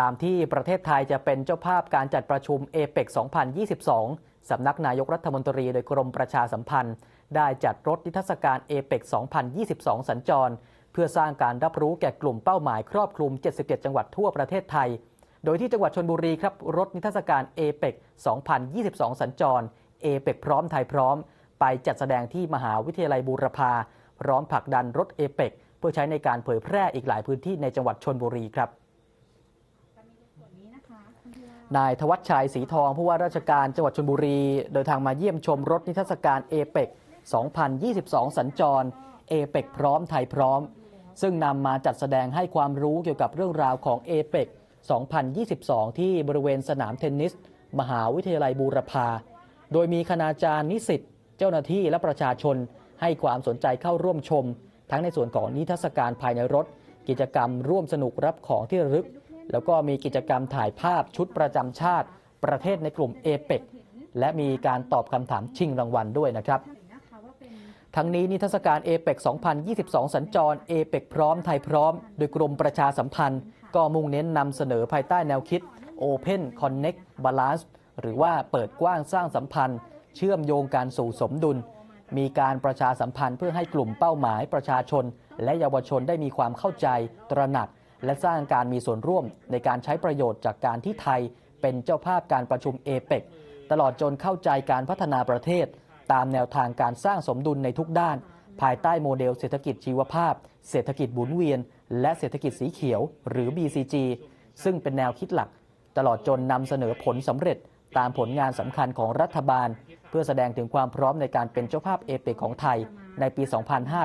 ตามที่ประเทศไทยจะเป็นเจ้าภาพการจัดประชุมเอเปก2022 สำนักนายกรัฐมนตรีโดยกรมประชาสัมพันธ์ ได้จัดรถนิทรรศการเอเปก2022 สัญจร เพื่อสร้างการรับรู้แก่กลุ่มเป้าหมายครอบคลุม 77 จังหวัดทั่วประเทศไทย โดยที่จังหวัดชนบุรีครับ รถนิทรรศการเอเปก2022 สัญจรเอเปกพร้อมไทยพร้อม ไปจัดแสดงที่มหาวิทยาลัยบูรพาพร้อมผลักดันรถเอเปกเพื่อใช้ในการเผยแพร่อีกหลายพื้นที่ในจังหวัดชนบุรีครับ นายธวัชชัยศรีทองผู้ว่าราชการจังหวัดชลบุรี เดินทางมาเยี่ยมชมรถนิทรรศการเอเปก2022 สัญจรเอเปกพร้อมไทยพร้อม ซึ่งนำมาจัดแสดงให้ความรู้เกี่ยวกับเรื่องราวของเอเปก2022 ที่บริเวณสนามเทนนิส มหาวิทยาลัยบูรพา โดยมีคณาจารย์นิสิตเจ้าหน้าที่และประชาชน ให้ความสนใจเข้าร่วมชม ทั้งในส่วนของนิทรรศการภายในรถ กิจกรรมร่วมสนุกรับของที่ระลึก แล้วก็มีกิจกรรมถ่ายภาพชุดประจำชาติ ประเทศในกลุ่มเอเปกและมีการตอบคำถามชิงรางวัลด้วยนะครับทั้งนี้นิทรรศการเอเปก2022 สัญจรเอเปกพร้อมไทยพร้อม โดยกรมประชาสัมพันธ์ ก็มุ่งเน้นนำเสนอภายใต้แนวคิด Open Connect Balance หรือว่าเปิดกว้างสร้างสัมพันธ์ เชื่อมโยงการสู่สมดุล มีการประชาสัมพันธ์เพื่อให้กลุ่มเป้าหมายประชาชน และเยาวชนได้มีความเข้าใจ ตระหนัก และสร้างการมีส่วนร่วมในการใช้ประโยชน์จากการที่ไทยเป็นเจ้าภาพการประชุมเอเปกตลอดจนเข้าใจการพัฒนาประเทศ ตามแนวทางการสร้างสมดุลในทุกด้าน ภายใต้โมเดลเศรษฐกิจชีวภาพ เศรษฐกิจบุนเวียน และเศรษฐกิจสีเขียว หรือ BCG ซึ่งเป็นแนวคิดหลัก ตลอดจนนำเสนอผลสำเร็จตามผลงานสำคัญของรัฐบาล เพื่อแสดงถึงความพร้อมในการเป็นเจ้าภาพเอเปกของไทยในปี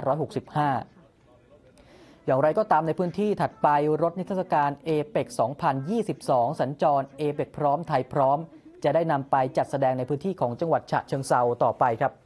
2565 อย่างไรก็ตามในพื้นที่ถัดไปรถนิทรรศการเอเปก2022 สัญจรเอเปกพร้อมไทยพร้อม จะได้นำไปจัดแสดงในพื้นที่ของจังหวัดฉะเชิงเซาต่อไปครับ